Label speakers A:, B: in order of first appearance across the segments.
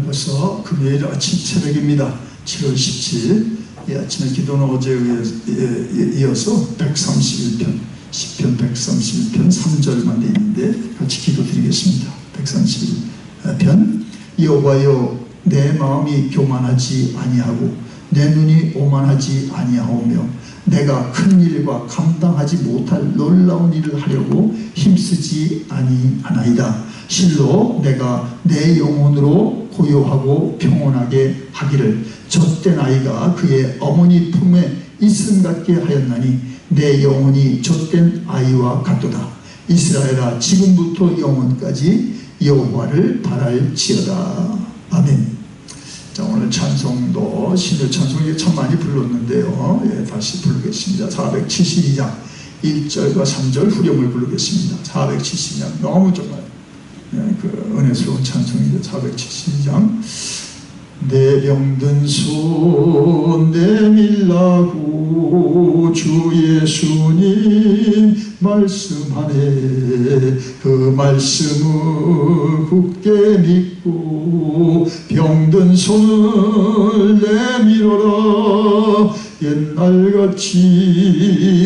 A: 오늘 벌써 금요일 아침 새벽입니다. 7월 17일 이 아침에 기도는 어제에 이어서 131편 10편 131편 3절만 돼 있는데 같이 기도 드리겠습니다. 131편 여호와여 내 마음이 교만하지 아니하고 내 눈이 오만하지 아니하오며 내가 큰 일과 감당하지 못할 놀라운 일을 하려고 힘쓰지 아니하나이다. 실로 내가 내 영혼으로 고요하고 평온하게 하기를 젖된 아이가 그의 어머니 품에 있음 같게 하였나니 내 영혼이 젖된 아이와 같도다. 이스라엘아 지금부터 영원까지 여호와를 바랄지어다. 아멘. 자 오늘 찬송도 신의 찬송이 참 많이 불렀는데요. 예, 다시 부르겠습니다. 472장 1절과 3절 후렴을 부르겠습니다. 472장 너무 정말 예, 그 은혜스러운 찬송이죠. 472장 내 병든 손 내밀라고 주 예수님 말씀하네 그 말씀을 굳게 믿고 병든 손을 내밀어라 옛날같이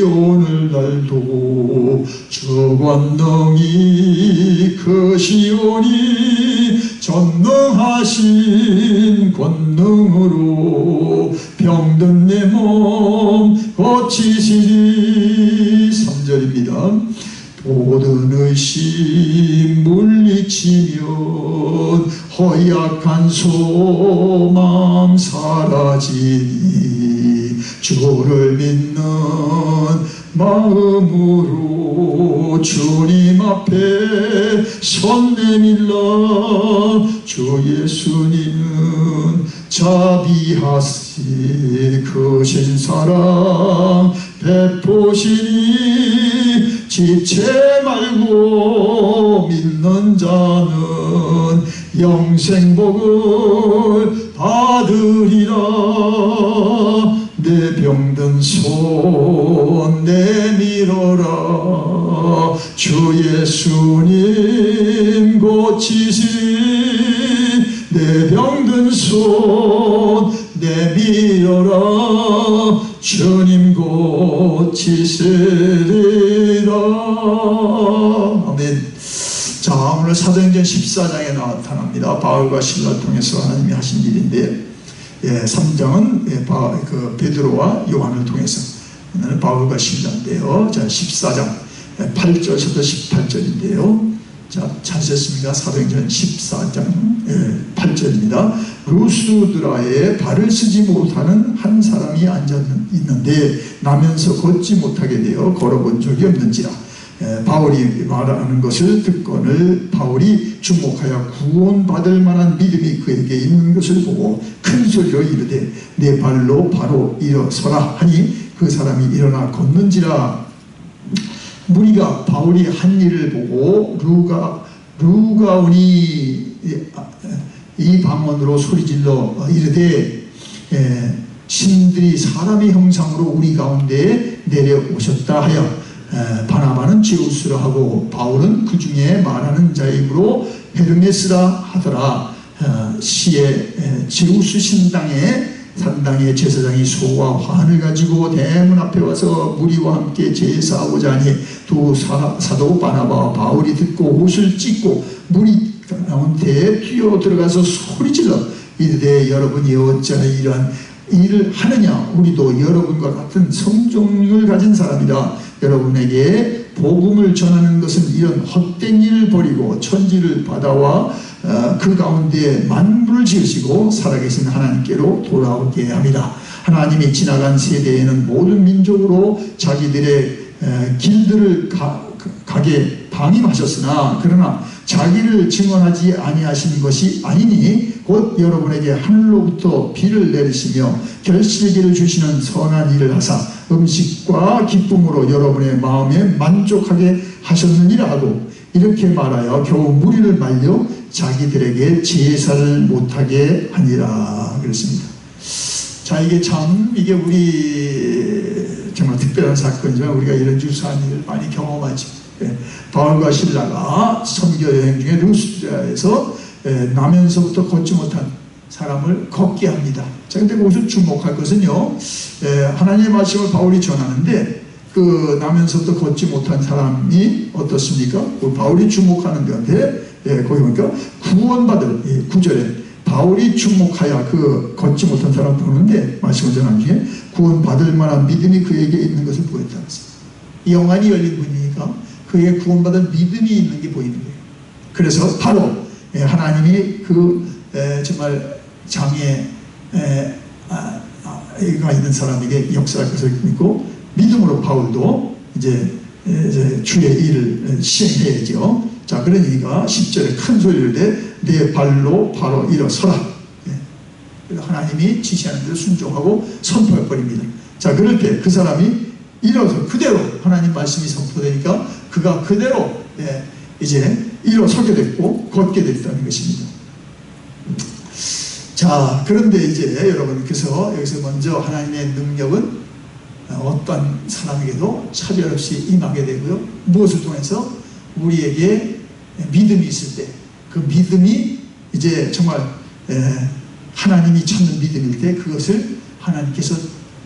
A: 오늘날도 저 권능이 크시오니 전능하신 권능으로 병든 내 몸 고치시리. 3절입니다. 모든 의심 물리치면 허약한 소망 사라지니 주를 믿는 마음으로 주님 앞에 손 내밀라 주 예수님은 자비하시 크신 사랑 베푸시니 지체 말고 믿는 자는 영생복을 받으리라 내 병든 손 내밀어라. 주 예수님 고치시니 내 병든 손 내밀어라. 주님 고치시리라. 아멘. 자 오늘 사도행전 14장에 나타납니다. 바울과 신라를 통해서 하나님이 하신 일인데 예, 3장은 예, 바, 그 베드로와 요한을 통해서. 오늘 바울과 신라인데요. 자 14장. 8절에서부터 18절인데요. 자, 찾으셨습니까? 사도행전 14장. 8절입니다. 루스드라에 발을 쓰지 못하는 한 사람이 앉아 있는데 나면서 걷지 못하게 되어 걸어본 적이 없는지라 바울이 말하는 것을 듣건을 바울이 주목하여 구원받을 만한 믿음이 그에게 있는 것을 보고 큰 소리로 이르되 내 발로 바로 일어서라 하니 그 사람이 일어나 걷는지라. 무리가 바울이 한 일을 보고 루가 루가온이 이 방언으로 소리질러 이르되 에, 신들이 사람의 형상으로 우리 가운데 내려오셨다 하여 에, 바나바는 제우스라 하고 바울은 그 중에 말하는 입으로 헤르메스라 하더라. 어, 시에 제우스 신당에 산당의 제사장이 소와 환을 가지고 대문 앞에 와서 무리와 함께 제사하고자 하니 두 사, 사도 바나바와 바울이 듣고 옷을 찢고 무리 가운데 뛰어 들어가서 소리질러 이르되 여러분이 어찌하여 이러한 일을 하느냐 우리도 여러분과 같은 성종을 가진 사람이다 여러분에게 복음을 전하는 것은 이런 헛된 일을 버리고 천지를 받아와 어, 그 가운데 만물을 지으시고 살아계신 하나님께로 돌아오게 합니다. 하나님이 지나간 세대에는 모든 민족으로 자기들의 길들을 가, 게 방임하셨으나 그러나 자기를 증언하지 아니하신 것이 아니니 곧 여러분에게 하늘로부터 비를 내리시며 결실기를 주시는 선한 일을 하사 음식과 기쁨으로 여러분의 마음에 만족하게 하셨느니라 하고 이렇게 말하여 겨우 무리를 말려 자기들에게 제사를 못하게 하니라 그랬습니다. 자 이게 참 이게 우리 정말 특별한 사건이지만 우리가 이런 유사한 일을 많이 경험하지 예, 바울과 신라가 선교 여행 중에 루스드라에서 에, 나면서부터 걷지 못한 사람을 걷게 합니다. 자, 근데 거기서 주목할 것은요, 에, 하나님의 말씀을 바울이 전하는데 그 나면서부터 걷지 못한 사람이 어떻습니까? 그 바울이 주목하는 건데 예, 거기 보니까 구원받을 예, 구절에 바울이 주목하여 그 걷지 못한 사람 보는데 말씀을 전한 중에 구원받을 만한 믿음이 그에게 있는 것을 보였다. 영안이 열린 분이니까 그에게 구원받을 믿음이 있는 게 보이는 거예요. 그래서 바로 예, 하나님이 그 에, 정말 장애 에, 아, 아, 가 있는 사람에게 역사할 것을 믿고 믿음으로 바울도 이제, 주의 일을 시행해야죠. 자, 그러니까 10절에 큰 소리를 내 내 발로 바로 일어서라. 예. 하나님이 지시하는 대로 순종하고 선포해 버립니다. 자, 그럴 때 그 사람이 일어서 그대로 하나님 말씀이 선포되니까 그가 그대로 예, 이제 일어서게 됐고 걷게 됐다는 것입니다. 자, 그런데 이제 여러분 그래서 여기서 먼저 하나님의 능력은 어떤 사람에게도 차별 없이 임하게 되고요. 무엇을 통해서 우리에게 믿음이 있을 때 그 믿음이 이제 정말 하나님이 찾는 믿음일 때 그것을 하나님께서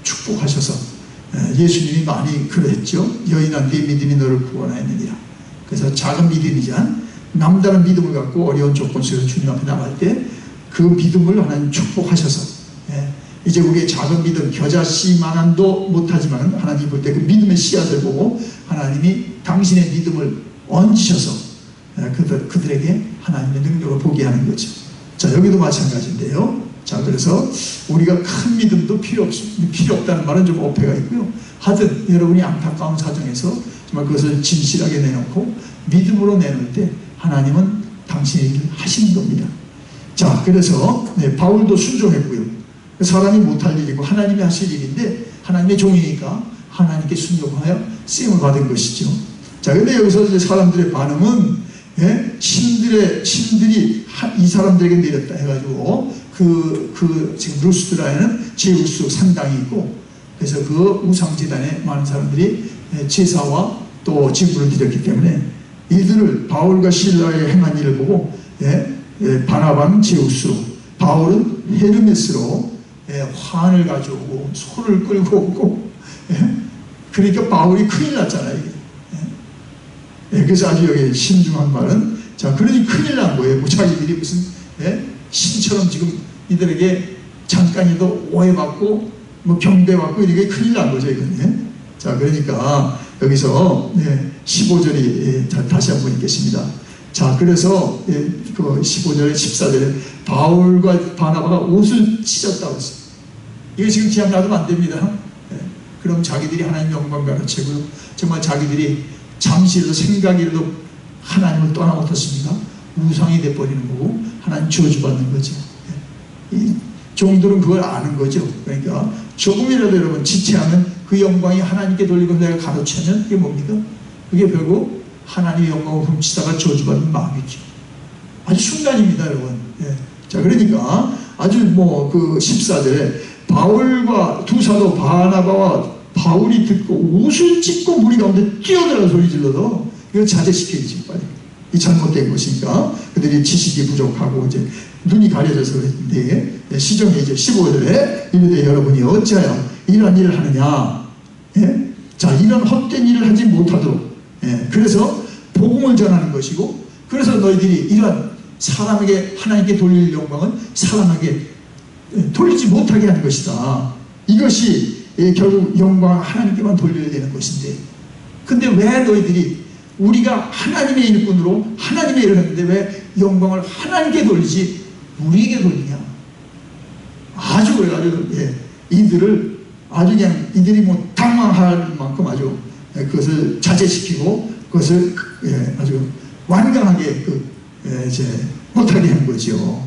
A: 축복하셔서 예수님이 많이 그랬죠. 여인아 네 믿음이 너를 구원하였느니라. 그래서 작은 믿음이지만 남다른 믿음을 갖고 어려운 조건 속에서 주님 앞에 나갈 때 그 믿음을 하나님 축복하셔서 이제 우리의 작은 믿음, 겨자 씨만한도 못하지만 하나님 볼 때 그 믿음의 씨앗을 보고 하나님이 당신의 믿음을 얹으셔서 그들, 그들에게 하나님의 능력을 보게 하는 거죠. 자, 여기도 마찬가지인데요. 자, 그래서 우리가 큰 믿음도 필요 없, 필요 없다는 말은 좀 어폐가 있고요. 하든 여러분이 안타까운 사정에서 정말 그것을 진실하게 내놓고 믿음으로 내놓을 때 하나님은 당신의 일을 하시는 겁니다. 자, 그래서 네, 바울도 순종했고요. 사람이 못할 일이고 하나님이 하실 일인데 하나님의 종이니까 하나님께 순종하여 쓰임을 받은 것이죠. 자, 근데 여기서 이제 사람들의 반응은 예? 신들의 신들이 이 사람들에게 내렸다 해가지고 그, 그 지금 루스드라에는 제우스 상당이 있고 그래서 그 우상재단에 많은 사람들이 예, 제사와 또 진부를 드렸기 때문에 이들을 바울과 신라의 행한 일을 보고 예? 예, 바나바는 제우스로 바울은 헤르메스로 예, 환을 가져오고 소를 끌고 오고 예? 그러니까 바울이 큰일 났잖아요. 예, 그래서 아주 여기 신중한 말은 자 그러니 큰일 난 거예요. 뭐 자기들이 무슨 예? 신처럼 지금 이들에게 잠깐이도 오해받고 뭐 경배받고 이렇게 큰일 난 거죠. 예? 자 그러니까 여기서 예, 15절이 예, 다시 한번 읽겠습니다. 자 그래서 예, 그 15절에 14절에 바울과 바나바가 옷을 찢었다고 했어요. 이거 지금 기억 놔두면 안 됩니다. 예, 그럼 자기들이 하나님 영광 가르치고요. 정말 자기들이 잠시라도 생각이라도 하나님을 떠나면 어떻습니까? 우상이 돼버리는 거고 하나님 저주받는 거죠. 예. 이 종들은 그걸 아는 거죠. 그러니까 조금이라도 여러분 지체하면 그 영광이 하나님께 돌리고 내가 가로채면 그게 뭡니까? 그게 결국 하나님의 영광을 훔치다가 저주받는 마음이죠. 아주 순간입니다, 여러분. 예. 자, 그러니까 아주 뭐 그 14절에 바울과 두 사도 바나바와 바울이 듣고 옷을 찢고 무리 가운데 뛰어들어 소리 질러도 이거 자제시켜야지 빨리. 이 잘못된 것이니까 그들이 지식이 부족하고 이제 눈이 가려져서 그랬는데 예, 시정에 이제 15절에 이르되 여러분이 어찌하여 이러한 일을 하느냐 예? 자 이런 헛된 일을 하지 못하도록 예? 그래서 복음을 전하는 것이고 그래서 너희들이 이러한 사람에게 하나님께 돌릴 영광은 사람에게 예, 돌리지 못하게 하는 것이다 이것이 결국 영광 하나님께만 돌려야 되는 것인데 근데 왜 너희들이 우리가 하나님의 일꾼으로 하나님의 일을 했는데 왜 영광을 하나님께 돌리지 우리에게 돌리냐 아주 그래가지고 예, 이들을 아주 그냥 이들이 뭐 당황할 만큼 아주 예, 그것을 자제시키고 그것을 예, 아주 완강하게 그, 예, 이제 못하게 한 거죠.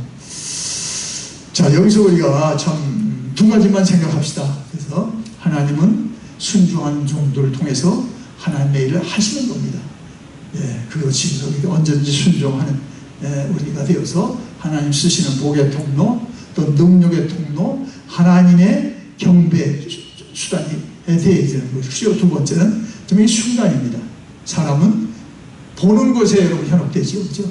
A: 자 여기서 우리가 참 두 가지만 생각합시다. 그래서 하나님은 순종하는 종들을 통해서 하나님의 일을 하시는 겁니다. 예, 그것이 우리가 언제든지 순종하는 예, 우리가 되어서 하나님 쓰시는 복의 통로 또 능력의 통로 하나님의 경배 수단이 되어야 되는 것이죠. 두 번째는 좀이 순간입니다. 사람은 보는 것에 여러분 현혹되지요. 그죠?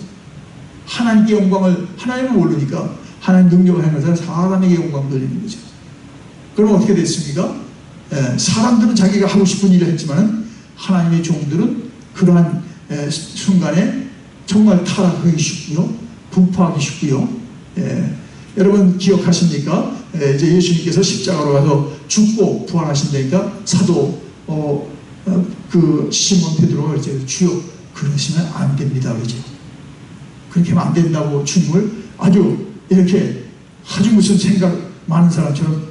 A: 하나님께 영광을 하나님을 모르니까 하나님 능력을 행하사 사람에게 영광 돌리는 거죠. 그럼 어떻게 됐습니까? 예, 사람들은 자기가 하고 싶은 일을 했지만 하나님의 종들은 그러한 예, 순간에 정말 타락하기 쉽고요. 분포하기 쉽고요. 예, 여러분 기억하십니까? 예, 이제 예수님께서 십자가로 가서 죽고 부활하신다니까 사도 어, 어, 그 시몬 베드로가 이제 주여 그러시면 안 됩니다. 그죠? 그렇게 하면 안 된다고 주님을 아주 이렇게 아주 무슨 생각 많은 사람처럼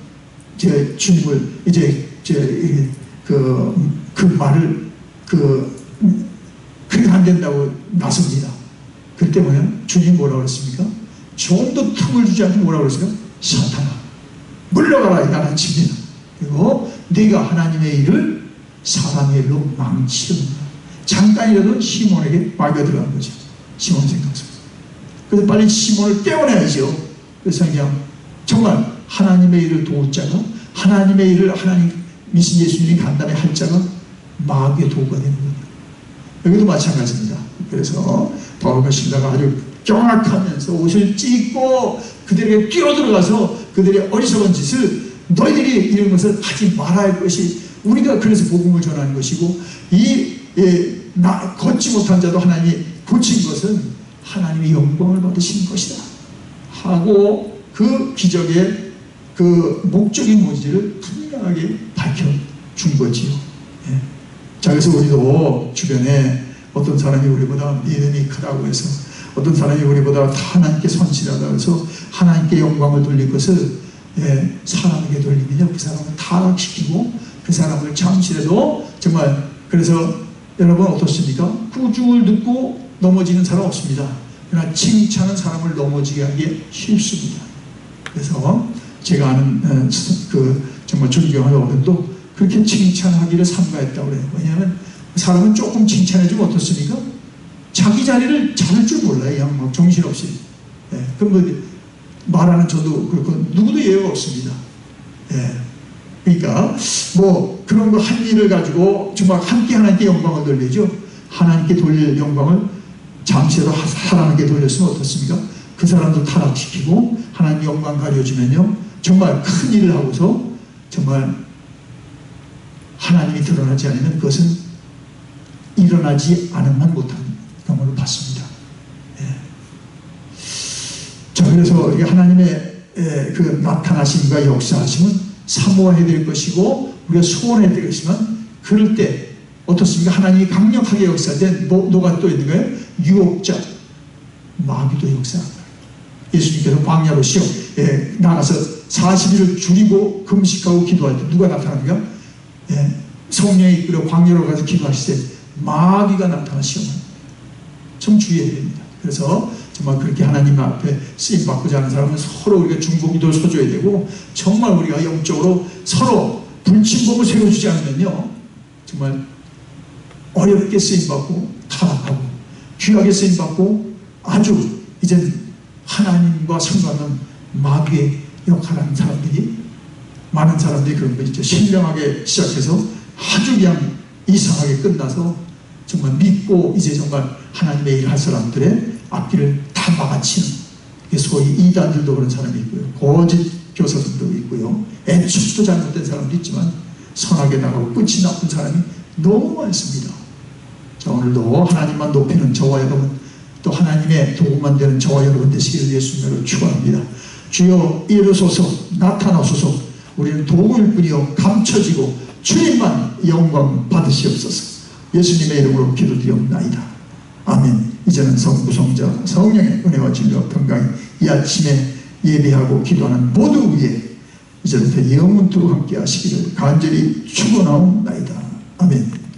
A: 제 주님을 이제 제그 그 말을 그 그게 안 된다고 나섭니다. 그 때문에 주님 뭐라 그랬습니까? 좀더 틈을 주지 않고 뭐라 그랬어요? 사탄아 물러가라 나는 집니다. 그리고 네가 하나님의 일을 사람의 일로 망치는다. 잠깐이라도 시몬에게 말겨 들어간 거죠. 시몬 생각 속에서. 그래서 빨리 시몬을 깨워내야죠. 그래서 그냥 정말 하나님의 일을 도울 자가 하나님의 일을 하나님 미신 예수님이 간단히 할 자가 마귀의 도구가 되는 거예요. 여기도 마찬가지입니다. 그래서 바울과 신라가 아주 경악하면서 옷을 찢고 그들에게 뛰어들어가서 그들의 어리석은 짓을 너희들이 이런 것을 하지 말아야 할 것이 우리가 그래서 복음을 전하는 것이고 이 예, 나, 걷지 못한 자도 하나님이 고친 것은 하나님의 영광을 받으신 것이다 하고 그 기적의 그 목적인 뭔지를 분명하게 밝혀준 거지요 예. 자 그래서 우리도 주변에 어떤 사람이 우리보다 믿음이 크다고 해서 어떤 사람이 우리보다 하나님께 선실하다 해서 하나님께 영광을 돌릴 것을 예, 사람에게 돌리면요 그 사람을 타락시키고 그 사람을 잠시라도 정말 그래서 여러분 어떻습니까? 구중을 듣고 넘어지는 사람 없습니다. 그러나 칭찬은 사람을 넘어지게 하기에 쉽습니다. 그래서 제가 아는 어, 그 정말 존경하는 어른도 그렇게 칭찬하기를 삼가했다고 그래요. 왜냐하면 사람은 조금 칭찬해주면 어떻습니까? 자기 자리를 찾을 줄 몰라요. 양뭐 정신없이. 예, 그럼 뭐 말하는 저도 그렇고 누구도 예외가 없습니다. 예. 그러니까 뭐 그런 거 한 일을 가지고 정말 함께 하나님께 영광을 돌리죠. 하나님께 돌릴 영광을 잠시라도 하나님께 돌렸으면 어떻습니까? 그 사람도 타락시키고 하나님 영광 가려주면요. 정말 큰 일을 하고서 정말 하나님이 드러나지 않으면 그것은 일어나지 않은만 못한 경험을 받습니다. 예. 자, 그래서 하나님의 예, 그 나타나심과 역사하심은 사모해야 될 것이고 우리가 소원해야 될 것이지만 그럴 때 어떻습니까? 하나님이 강력하게 역사된 뭐, 누가 또 있는 거예요? 유혹자 마귀도 역사합니다. 예수님께서 광야로 시험 예, 나가서 40일을 줄이고 금식하고 기도할 때 누가 나타납니까? 예, 성령이 이끌어 광야로 가서 기도하실 때 마귀가 나타나 시험합니다. 좀 주의해야 됩니다. 그래서 정말 그렇게 하나님 앞에 쓰임 받고자 하는 사람은 서로 우리가 중보기도 서줘야 되고 정말 우리가 영적으로 서로 불침범을 세워주지 않으면요 정말 어렵게 쓰임 받고 타락하고 귀하게 쓰임 받고 아주 이제 하나님과 상관은 마귀의 역할을 하는 사람들이 많은 사람들이 그런 거 있죠 신령하게 시작해서 아주 그냥 이상하게 끝나서 정말 믿고 이제 정말 하나님의 일을 할 사람들의 앞길을 다 막아치는 소위 이단들도 그런 사람이 있고요. 거짓 교사들도 있고요. 애초부터 잘못된 사람도 있지만 선하게 나가고 끝이 나쁜 사람이 너무 많습니다. 자 오늘도 하나님만 높이는 저와 여러분 또 하나님의 도구만 되는 저와 여러분 되시기를 예수님으로 축원합니다. 주여 이르소서 나타나소서 우리는 도구일 뿐이요 감춰지고 주님만 영광 받으시옵소서 예수님의 이름으로 기도드리옵나이다. 아멘 이제는 성부 성자 성령의 은혜와 진리와 평강이 이 아침에 예배하고 기도하는 모두 위에 이제부터 영원토록 함께 하시기를 간절히 축원하옵나이다. 아멘